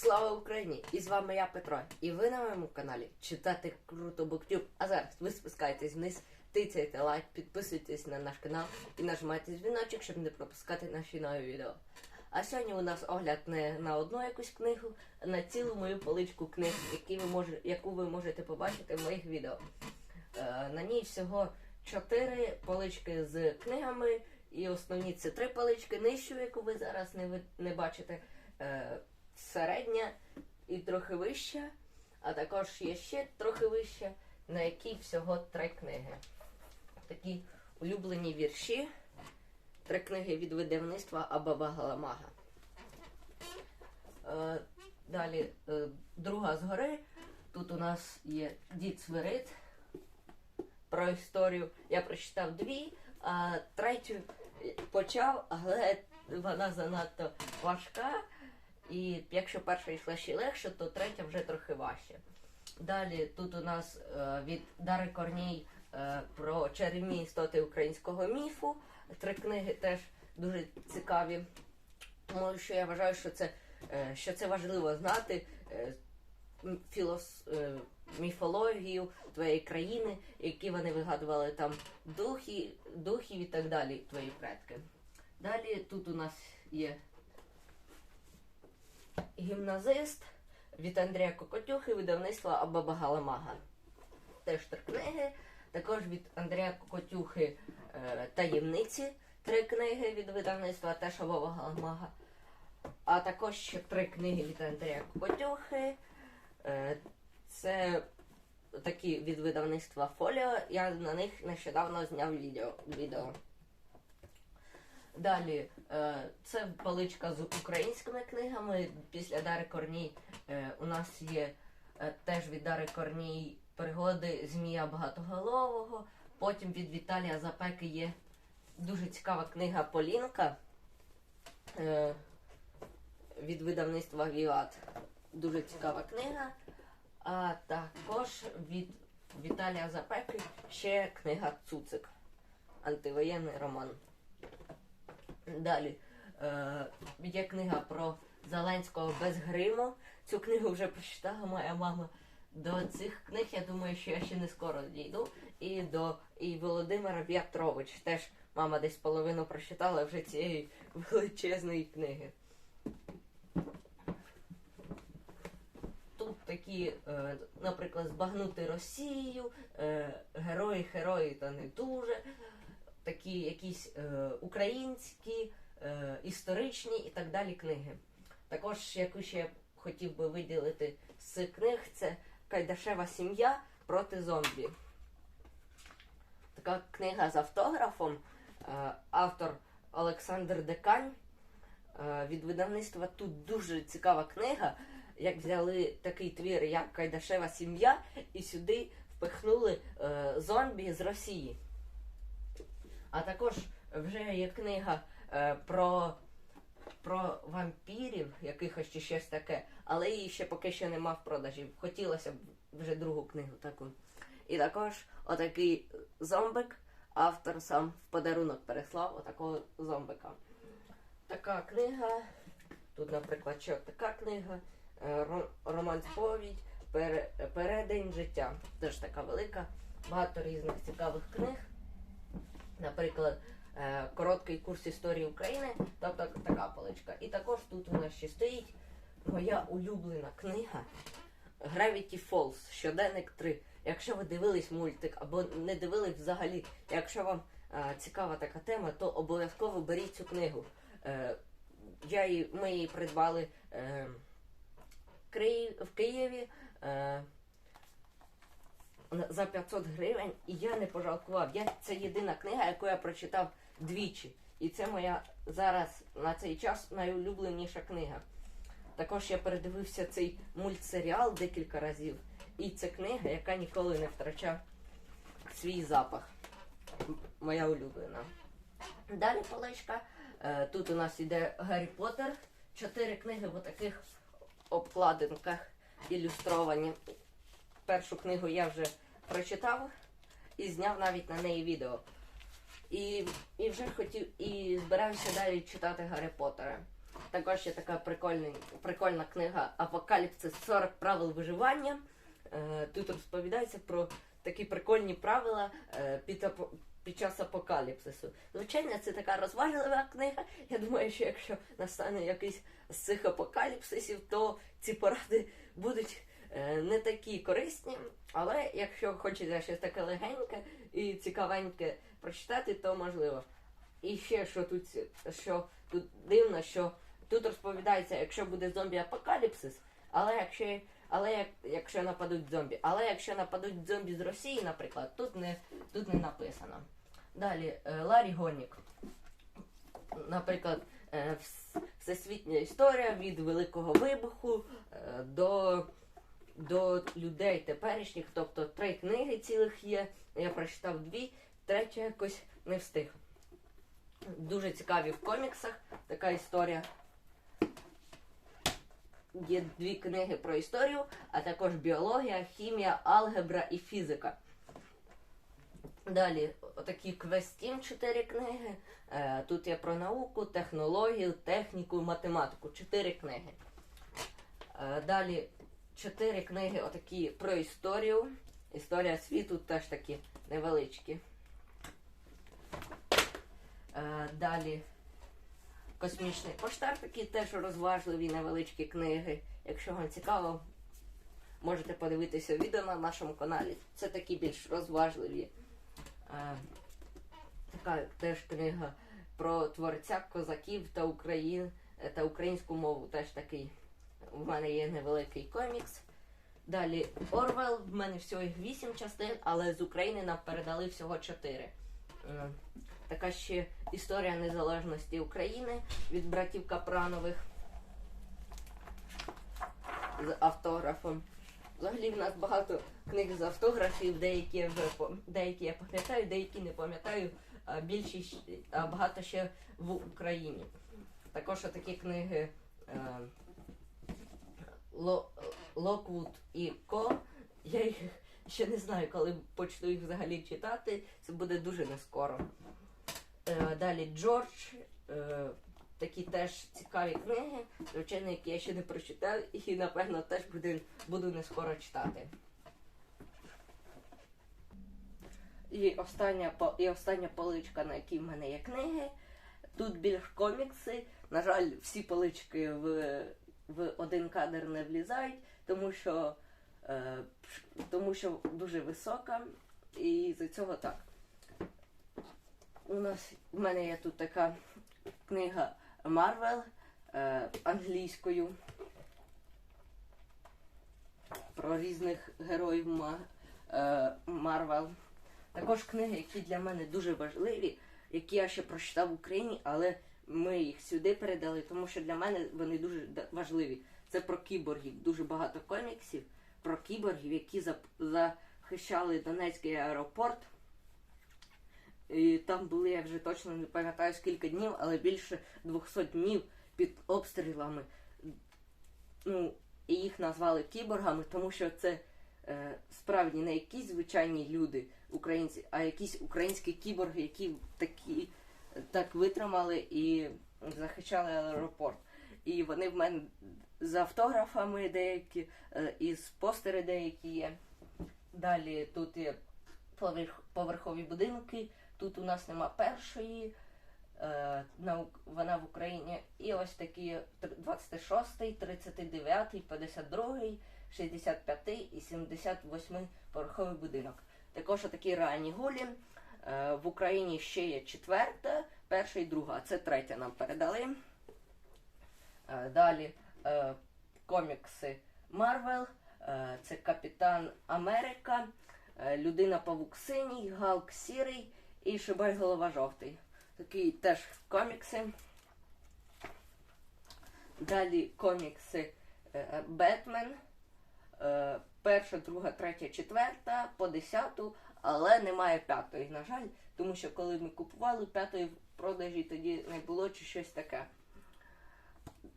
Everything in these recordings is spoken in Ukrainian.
Слава Україні! І з вами я Петро. І ви на моєму каналі читати круто Буктюб. А зараз ви спускаєтесь вниз, тицяйте лайк, підписуйтесь на наш канал і нажимайте дзвіночок, щоб не пропускати наші нові відео. А сьогодні у нас огляд не на одну якусь книгу, а на цілу мою поличку книг, які ви може, яку ви можете побачити в моїх відео. Е, на ній всього чотири полички з книгами, і основні це три полички, нижчу, яку ви зараз не, ви- не бачите, е, середня і трохи вища, а також є ще трохи вища, на якій всього три книги. Такі улюблені вірші, три книги від видавництва Абаба Галамага. Е, далі е, друга згори. Тут у нас є Дід Свирид про історію. Я прочитав дві, а третю почав, але вона занадто важка. І якщо перша йшла ще легше, то третя вже трохи важче. Далі тут у нас е, від Дари Корній е, про чарівні істоти українського міфу. Три книги теж дуже цікаві. Тому що я вважаю, що це, е, що це важливо знати е, філос, е, міфологію твоєї країни, які вони вигадували там духи, духів і так далі, твої предки. Далі тут у нас є гімназист від Андрія Кокотюхи, видавництва Абаба Галамага. Теж три книги. Також від Андрія Кокотюхи е, таємниці. Три книги від видавництва теж Абаба Галамага. А також ще три книги від Андрія Кокотюхи. Е, це такі від видавництва Фоліо. Я на них нещодавно зняв відео. Далі, е, це поличка з українськими книгами. Після Дари Корній е, у нас є е, теж від Дари Корній пригоди Змія Багатоголового. Потім від Віталія Запеки є дуже цікава книга Полінка від видавництва Віват. Дуже цікава книга. А також від Віталія Запеки ще книга Цуцик. Антивоєнний роман. Далі е, є книга про Зеленського без гриму. Цю книгу вже прочитала моя мама. До цих книг я думаю, що я ще не скоро дійду. І до і Володимира В'ятрович. Теж мама десь половину прочитала вже цієї величезної книги. Тут такі, е, наприклад, збагнути Росію, е, герої, герої та не дуже такі якісь е, українські, е, історичні і так далі книги. Також, яку ще я хотів би виділити з цих книг, це Кайдашева сім'я проти зомбі. Така книга з автографом. Е, автор Олександр Декань. Е, від видавництва тут дуже цікава книга. Як взяли такий твір, як Кайдашева сім'я, і сюди впихнули е, зомбі з Росії. А також вже є книга е, про, про вампірів, якихось чи щось таке, але її ще поки що нема в продажі. Хотілося б вже другу книгу таку. І також отакий зомбик автор сам в подарунок переслав отакого зомбика. Така книга. Тут, наприклад, ще така книга. е, Роман Сповідь, Передень життя. Теж така велика, багато різних цікавих книг наприклад, е, короткий курс історії України, тобто така поличка. І також тут у нас ще стоїть моя улюблена книга Gravity Falls, щоденник 3. Якщо ви дивились мультик або не дивились взагалі, якщо вам е, цікава така тема, то обов'язково беріть цю книгу. Е, я її, ми її придбали е, в Києві. Е, за 500 гривень, і я не пожалкував. Я, це єдина книга, яку я прочитав двічі. І це моя зараз на цей час найулюбленіша книга. Також я передивився цей мультсеріал декілька разів. І це книга, яка ніколи не втрачав свій запах. Моя улюблена. Далі поличка. Е, Тут у нас іде Гаррі Поттер. Чотири книги в таких обкладинках ілюстровані першу книгу я вже прочитав і зняв навіть на неї відео. І, і вже хотів, і збирався далі читати Гаррі Поттера. Також є така прикольний, прикольна книга Апокаліпсис 40 правил виживання. Е, Тут розповідається про такі прикольні правила е, під, під час апокаліпсису. Звичайно, це така розважлива книга. Я думаю, що якщо настане якийсь з цих апокаліпсисів, то ці поради будуть не такі корисні. Але якщо хочеться щось таке легеньке і цікавеньке прочитати, то можливо. І ще що тут, що тут дивно, що тут розповідається, якщо буде зомбі-апокаліпсис, але якщо, але як, якщо нападуть зомбі, але якщо нападуть зомбі з Росії, наприклад, тут не, тут не написано. Далі е, Ларі Гонік. Наприклад, е, всесвітня історія від Великого вибуху е, до, до людей теперішніх, тобто три книги цілих є. Я прочитав дві, третя якось не встиг. Дуже цікаві в коміксах така історія. Є дві книги про історію, а також біологія, хімія, алгебра і фізика. Далі отакі квестім чотири книги. Е, тут є про науку, технологію, техніку, математику. Чотири книги. Е, далі чотири книги отакі про історію. Історія світу теж такі невеличкі. Е, далі Космічний поштар, такі теж розважливі невеличкі книги. Якщо вам цікаво, можете подивитися відео на нашому каналі. Це такі більш розважливі. Е, така теж книга про творця козаків та, Україн, та українську мову. Теж такий. В мене є невеликий комікс. Далі Орвел, в мене всього їх 8 частин, але з України нам передали всього 4. Е, Така ще історія незалежності України від братів Капранових з автографом. Взагалі в нас багато книг з автографів, деякі я вже деякі я пам'ятаю, деякі не пам'ятаю, а більшість а багато ще в Україні. Також такі книги е, Ло- Локвуд і Ко. Я їх ще не знаю, коли почну їх взагалі читати. Це буде дуже нескоро. Е, Далі Джордж. е, Такі теж цікаві книги, звичайно, які я ще не прочитав, і напевно теж буду, буду не скоро читати. І остання, і остання поличка, на якій в мене є книги. Тут більш комікси. На жаль, всі полички в, в один кадр не влізають, тому що, е, тому що дуже висока. І з цього так. У нас в мене є тут така книга Марвел е, англійською про різних героїв Марвел. Також книги, які для мене дуже важливі, які я ще прочитав в Україні, але ми їх сюди передали, тому що для мене вони дуже важливі. Це про кіборгів. Дуже багато коміксів про кіборгів, які захищали Донецький аеропорт. І там були, я вже точно не пам'ятаю скільки днів, але більше 200 днів під обстрілами. Ну, і їх назвали кіборгами, тому що це е, справді не якісь звичайні люди, українці, а якісь українські кіборги, які такі так витримали і захищали аеропорт. І вони в мене з автографами деякі, е, і з постери деякі є. Далі тут є поверх, поверхові будинки. Тут у нас нема першої, е, вона в Україні. І ось такі тр- 26, 39, 52, 65 і 78 поверховий будинок. Також такі ранні гулі. Е, в Україні ще є четверта, перша і друга, це третя нам передали. Е, далі е, комікси Марвел, це Капітан Америка, Людина Павук синій, Галк сірий і Шибай голова жовтий. Такі теж комікси. Далі комікси Бетмен. Перша, друга, третя, четверта, по десяту, але немає п'ятої, на жаль, тому що коли ми купували п'ятої в продажі, тоді не було чи щось таке.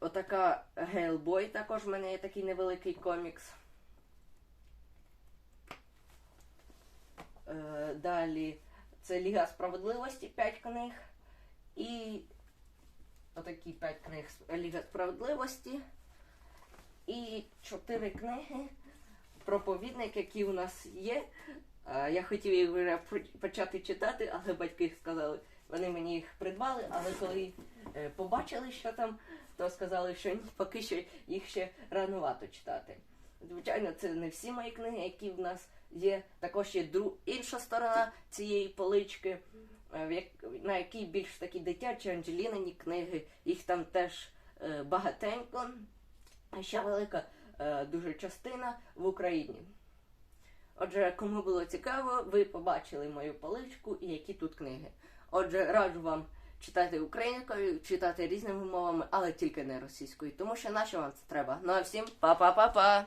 Отака Гейлбой, також в мене є такий невеликий комікс. Е, далі це Ліга справедливості 5 книг. І отакі п'ять книг Ліга справедливості і чотири книги проповідник, які у нас є. Е, Я хотів їх вже почати читати, але батьки сказали, вони мені їх придбали, але коли е, побачили, що там, то сказали, що ні, поки що їх ще ранувато читати. Звичайно, це не всі мої книги, які в нас є. Також є дру... інша сторона цієї полички, е, на якій більш такі дитячі Анджелінині книги. Їх там теж багатенько. Ще велика дуже частина в Україні. Отже, кому було цікаво, ви побачили мою поличку і які тут книги. Отже, раджу вам читати українською, читати різними мовами, але тільки не російською, тому що нащо вам це треба. Ну а всім па-па-па-па!